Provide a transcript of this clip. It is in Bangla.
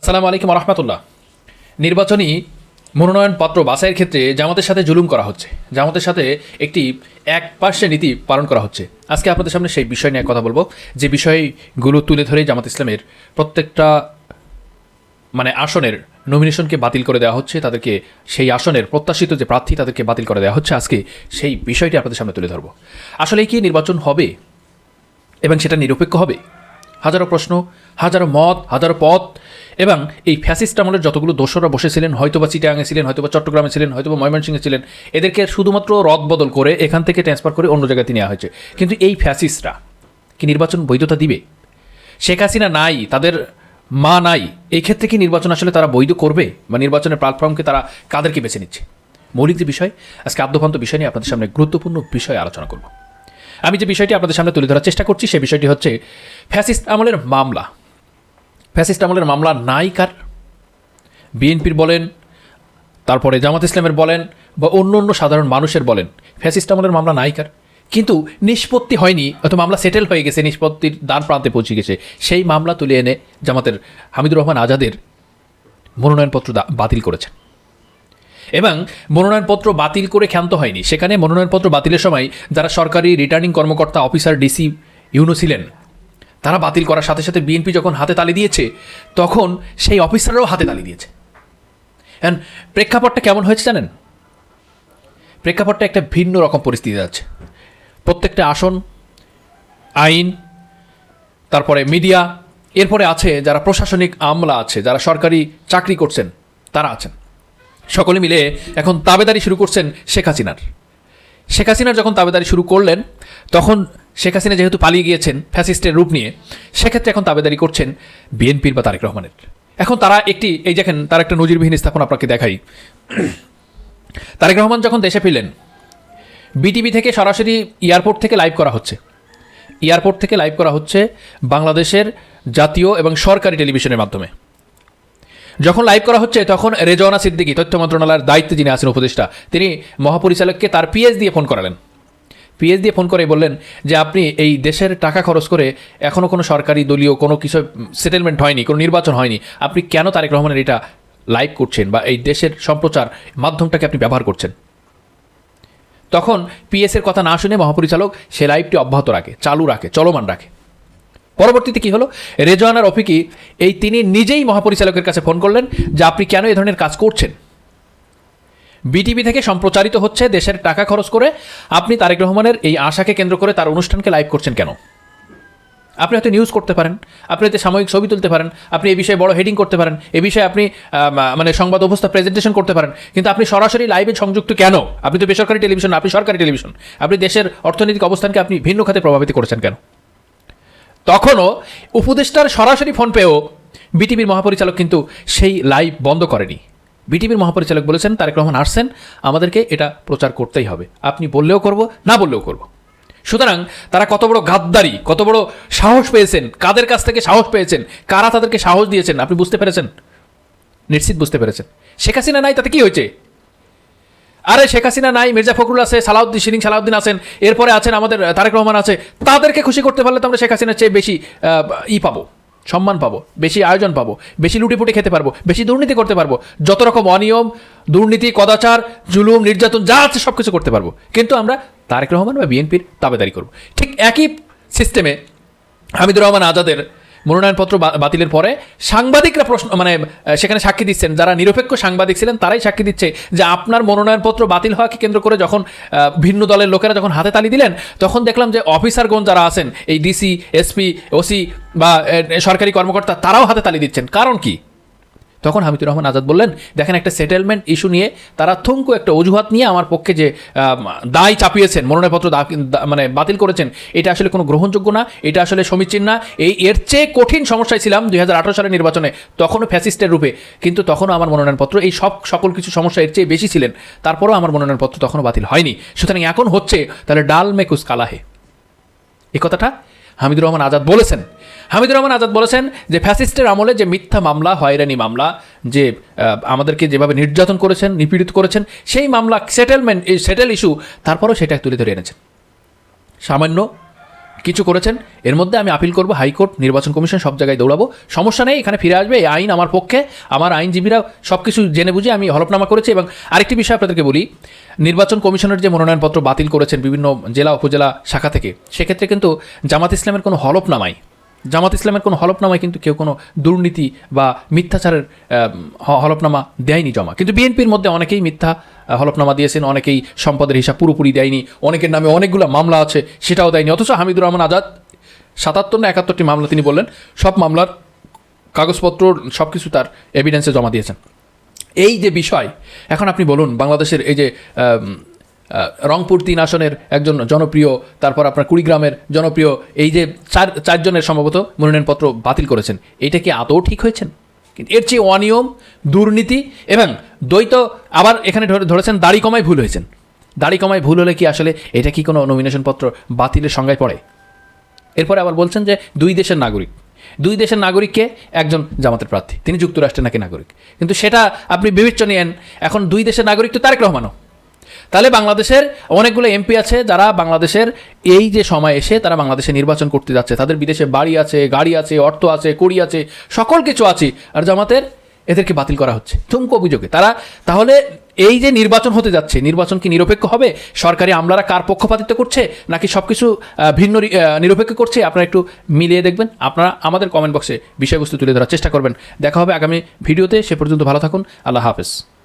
আসসালামু আলাইকুম রহমতুল্লাহ নির্বাচনী মনোনয়নপত্র বাছাইয়ের ক্ষেত্রে জামাতের সাথে জুলুম করা হচ্ছে। জামাতের সাথে একটি এক পার্শ্বে নীতি পালন করা হচ্ছে। আজকে আপনাদের সামনে সেই বিষয় নিয়ে কথা বলব। যে বিষয়গুলো তুলে ধরে জামাত ইসলামের প্রত্যেকটা মানে আসনের নমিনেশনকে বাতিল করে দেওয়া হচ্ছে, তাদেরকে সেই আসনের প্রত্যাশিত যে প্রার্থী তাদেরকে বাতিল করে দেওয়া হচ্ছে। আজকে সেই বিষয়টি আপনাদের সামনে তুলে ধরবো। আসলে কি নির্বাচন হবে এবং সেটা নিরপেক্ষ হবে? হাজারো প্রশ্ন, হাজারো মত, হাজারো পথ, এবং এই ফ্যাসিস্ট আমলের যতগুলো দোসররা বসেছিলেন, হয়তোবা চিটাঙে ছিলেন, হয়তোবা চট্টগ্রামে ছিলেন, হয়তোবা ময়মনসিংহে ছিলেন, এদেরকে শুধুমাত্র রদ বদল করে এখান থেকে ট্রান্সফার করে অন্য জায়গাতে নেওয়া হয়েছে। কিন্তু এই ফ্যাসিস্টরা কি নির্বাচন বৈধতা দিবে? শেখ হাসিনা নাই, তাদের মা নাই, এই ক্ষেত্রে কি নির্বাচন আসলে তারা বৈধ করবে? বা নির্বাচনের প্ল্যাটফর্মকে তারা কাদেরকে বেছে নিচ্ছে? মৌলিক যে বিষয়, আজকে আদ্যপান্ত বিষয় নিয়ে আপনাদের সামনে গুরুত্বপূর্ণ বিষয় আলোচনা করব। আমি যে বিষয়টি আপনাদের সামনে তুলে ধরার চেষ্টা করছি সেই বিষয়টি হচ্ছে ফ্যাসিস্ট আমলের মামলা। ফ্যাসিস্ট আমলের মামলা নাই কার? বিএনপির বলেন, তারপরে জামাত ইসলামের বলেন, বা অন্য অন্য সাধারণ মানুষের বলেন, ফ্যাসিস্ট আমলের মামলা নাই কার? কিন্তু নিষ্পত্তি হয়নি হয়তো মামলা সেটেল হয়ে গেছে, নিষ্পত্তির দ্বার প্রান্তে পৌঁছে গেছে। সেই মামলা তুলে এনে জামাতের হামিদুর রহমান আজাদের মনোনয়নপত্র বাতিল করেছেন। এবং মনোনয়নপত্র বাতিল করে ক্ষান্ত হয়নি। সেখানে মনোনয়নপত্র বাতিলের সময় যারা সরকারি রিটার্নিং কর্মকর্তা অফিসার ডিসি ইউনো ছিলেন, তারা বাতিল করার সাথে সাথে বিএনপি যখন হাতে তালি দিয়েছে, তখন সেই অফিসাররাও হাতে তালি দিয়েছে। এখন প্রেক্ষাপটটা কেমন হয়েছে জানেন? প্রেক্ষাপটটা একটা ভিন্ন রকম পরিস্থিতি যাচ্ছে প্রত্যেকটা আসন, আইন, তারপরে মিডিয়া, এরপরে আছে যারা প্রশাসনিক আমলা আছে, যারা সরকারি চাকরি করছেন, তারা আছেন। সকলে মিলে এখন তাবেদারি শুরু করছেন শেখ হাসিনার। শেখ হাসিনার যখন তাবেদারি শুরু করলেন, তখন শেখ হাসিনা যেহেতু পালিয়ে গিয়েছেন ফ্যাসিস্টের রূপ নিয়ে, সেক্ষেত্রে এখন তাবেদারি করছেন বিএনপির বা তারেক রহমানের। এখন তারা একটি, এই দেখেন, তার একটা নজিরবিহীন স্থাপন আপনাকে দেখাই। তারেক রহমান যখন দেশে ফিরলেন, বিটিভি থেকে সরাসরি এয়ারপোর্ট থেকে লাইভ করা হচ্ছে। এয়ারপোর্ট থেকে লাইভ করা হচ্ছে বাংলাদেশের জাতীয় এবং সরকারি টেলিভিশনের মাধ্যমে। যখন লাইভ করা হচ্ছে, তখন রেজওয়ানা সিদ্দিকী, তথ্য মন্ত্রণালয়ের দায়িত্বে যিনি আছেন উপদেষ্টা, তিনি মহাপরিচালককে তার পিএস দিয়ে ফোন করালেন। পিএস দিয়ে ফোন করে বললেন যে, আপনি এই দেশের টাকা খরচ করে এখনও কোনো সরকারি, দলীয় কোনো কিছু সেটেলমেন্ট হয়নি, কোনো নির্বাচন হয়নি। আপনি কেন তারেক রহমানের এটা লাইভ করছেন বা এই দেশের সম্প্রচার মাধ্যমটাকে আপনি ব্যবহার করছেন? তখন পিএসের কথা না শুনে মহাপরিচালক সে লাইভটি অব্যাহত রাখে, চালু রাখে, চলমান রাখে। পরবর্তীতে কি হলো? রেজওয়ানার অফিকি এই তিনি নিজেই মহাপরিচালকের কাছে ফোন করলেন যে আপনি কেন এ ধরনের কাজ করছেন? বিটিভি থেকে সম্প্রচারিত হচ্ছে দেশের টাকা খরচ করে আপনি তারেক রহমানের এই আশাকে কেন্দ্র করে তার অনুষ্ঠানকে লাইভ করছেন কেন? আপনি হয়তো নিউজ করতে পারেন, আপনি হয়তো সাময়িক ছবি তুলতে পারেন, আপনি এই বিষয়ে বড় হেডিং করতে পারেন, এ বিষয়ে আপনি মানে সংবাদ অবস্থা প্রেজেন্টেশন করতে পারেন, কিন্তু আপনি সরাসরি লাইভে সংযুক্ত কেন? আপনি তো বেসরকারি টেলিভিশন আপনি সরকারি টেলিভিশন আপনি দেশের অর্থনৈতিক অবস্থানকে আপনি ভিন্ন খাতে প্রভাবিত করেছেন কেন? তখনও উপদেষ্টার সরাসরি ফোন পেয়েও বিটিভির মহাপরিচালক কিন্তু সেই লাইভ বন্ধ করেনি। বিটিভির মহাপরিচালক বলেছেন, তারেক রহমান আসছেন, আমাদেরকে এটা প্রচার করতেই হবে। আপনি বললেও করব, না বললেও করব। সুতরাং তারা কত বড় গাদ্দারি, কত বড় সাহস পেয়েছেন, কাদের কাছ থেকে সাহস পেয়েছেন, কারা তাদেরকে সাহস দিয়েছেন, আপনি বুঝতে পেরেছেন? নিশ্চিত বুঝতে পেরেছেন। শেখ হাসিনা নাই, তাতে কি হয়েছে? আরে শেখ হাসিনা নাই, মির্জা ফখরুল আছে, সালাউদ্দিন শিরিং সালাউদ্দিন আছেন, এরপরে আছেন আমাদের তারেক রহমান আছে। তাদেরকে খুশি করতে পারলে তো আমরা শেখ হাসিনার চেয়ে বেশি ই পাবো, সম্মান পাবো, বেশি আয়োজন পাবো, বেশি লুটিপুটি খেতে পারব, বেশি দুর্নীতি করতে পারব, যত রকম অনিয়ম, দুর্নীতি, কদাচার, জুলুম, নির্যাতন, যা আছে সব কিছু করতে পারব। কিন্তু আমরা তারেক রহমান বা বিএনপির তাবেদারি করব। ঠিক একই সিস্টেমে হামিদুর রহমান আজাদের মনোনয়নপত্র বাতিলের পরে সাংবাদিকরা প্রশ্ন মানে সেখানে সাক্ষী দিচ্ছেন। যারা নিরপেক্ষ সাংবাদিক ছিলেন, তারাই সাক্ষী দিচ্ছে যে আপনার মনোনয়নপত্র বাতিল হওয়াকে কেন্দ্র করে যখন ভিন্ন দলের লোকেরা যখন হাতে তালি দিলেন, তখন দেখলাম যে অফিসারগণ যারা আছেন, এই ডিসি, এসপি, ওসি বা সরকারি কর্মকর্তা, তারাও হাতে তালি দিচ্ছেন। কারণ কি? তখন হামিদুর রহমান আজাদ বললেন, দেখেন একটা সেটেলমেন্ট ইস্যু নিয়ে তারা থুঙ্কু একটা অজুহাত নিয়ে আমার পক্ষে যে দায় চাপিয়েছেন, মনোনয়নপত্র মানে বাতিল করেছেন, এটা আসলে কোনো গ্রহণযোগ্য না, এটা আসলে সমীচীন না। এই, এর চেয়ে কঠিন সমস্যায় ছিলাম দুই হাজার আঠেরো সালের নির্বাচনে, তখনও ফ্যাসিস্টের রূপে। কিন্তু তখনও আমার মনোনয়নপত্র, এই সব সকল কিছু সমস্যা এর চেয়ে বেশি ছিলেন। তারপরেও আমার মনোনয়নপত্র তখনও বাতিল হয়নি। সুতরাং এখন হচ্ছে, তাহলে ডাল মেকুস কালাহে এ কথাটা হামিদুর রহমান আজাদ বলেছেন। হামিদুর রহমান আজাদ বলেছেন যে ফ্যাসিস্টের আমলে যে মিথ্যা মামলা, হয়রানি মামলা, যে আমাদেরকে যেভাবে নির্যাতন করেছেন, নিপীড়িত করেছেন, সেই মামলা সেটেলমেন্ট সেটেল ইস্যু তারপরও সেটা তুলে ধরে এনেছেন। সামান্য কিছু করেছেন, এর মধ্যে আমি আপিল করব হাইকোর্ট নির্বাচন কমিশন সব জায়গায় দৌড়াবো। সমস্যা নেই, এখানে ফিরে আসবে, এই আইন আমার পক্ষে, আমার আইনজীবীরা সব কিছু জেনে বুঝে আমি হলফনামা করেছি এবং আরেকটি বিষয় আপনাদেরকে বলি, নির্বাচন কমিশনের যে মনোনয়নপত্র বাতিল করেছেন বিভিন্ন জেলা, উপজেলা, শাখা থেকে, সেক্ষেত্রে কিন্তু জামাত ইসলামের কোনো হলফনামাই জামাত ইসলামের কোনো হলফনামায় কিন্তু কেউ কোনো দুর্নীতি বা মিথ্যাচারের হলফনামা দেয়নি জমা। কিন্তু বিএনপির মধ্যে অনেকেই মিথ্যা হলফনামা দিয়েছেন, অনেকেই সম্পদের হিসাব পুরোপুরি দেয়নি, অনেকের নামে অনেকগুলো মামলা আছে, সেটাও দেয়নি। অথচ হামিদুর রহমান আজাদ, সাতাত্তর না একাত্তরটি মামলা তিনি বললেন, সব মামলার কাগজপত্র সব কিছু তার এভিডেন্সে জমা দিয়েছেন। এই যে বিষয়, এখন আপনি বলুন, বাংলাদেশের এই যে রংপুর তিন আসনের একজন জনপ্রিয়, তারপর আপনার কুড়িগ্রামের জনপ্রিয়, এই যে চার চারজনের সম্ভবত মনোনয়নপত্র বাতিল করেছেন। এটা কি আদৌ ঠিক হয়েছেন কিন্তু এর চেয়ে অনিয়ম, দুর্নীতি এবং দ্বৈত আবার এখানে ধরে ধরেছেন দাড়ি কমায় ভুল হয়েছেন। দাড়ি কমায় ভুল হলে কি আসলে এটা কি কোনো নমিনেশন পত্র বাতিলের সংজ্ঞায় পড়ে? এরপরে আবার বলছেন যে দুই দেশের নাগরিক। দুই দেশের নাগরিককে একজন জামাতের প্রার্থী, তিনি যুক্তরাষ্ট্রের নাকি নাগরিক। কিন্তু সেটা আপনি বিবেচ্য নিয়েন এখন দুই দেশের নাগরিক তো তারেক রহমানও। তাহলে বাংলাদেশের অনেকগুলো এমপি আছে যারা বাংলাদেশের এই যে সময় এসে তারা বাংলাদেশে নির্বাচন করতে যাচ্ছে। তাদের বিদেশে বাড়ি আছে, গাড়ি আছে, অর্থ আছে, কড়ি আছে, সকল কিছু আছে। আর জামাতের এদেরকে বাতিল করা হচ্ছে। চুমক অভিযোগে। তারা তাহলে এই যে নির্বাচন হতে যাচ্ছে, নির্বাচন কি নিরপেক্ষ হবে? সরকারি আমলারা কার পক্ষপাতিত্ব করছে? নাকি সব কিছু ভিন্ন নিরপেক্ষ করছে? আপনারা একটু মিলিয়ে দেখবেন। আপনারা আমাদের কমেন্ট বক্সে বিষয়বস্তু তুলে ধরার চেষ্টা করবেন। দেখা হবে আগামী ভিডিওতে। সে পর্যন্ত ভালো থাকুন। আল্লাহ হাফেজ।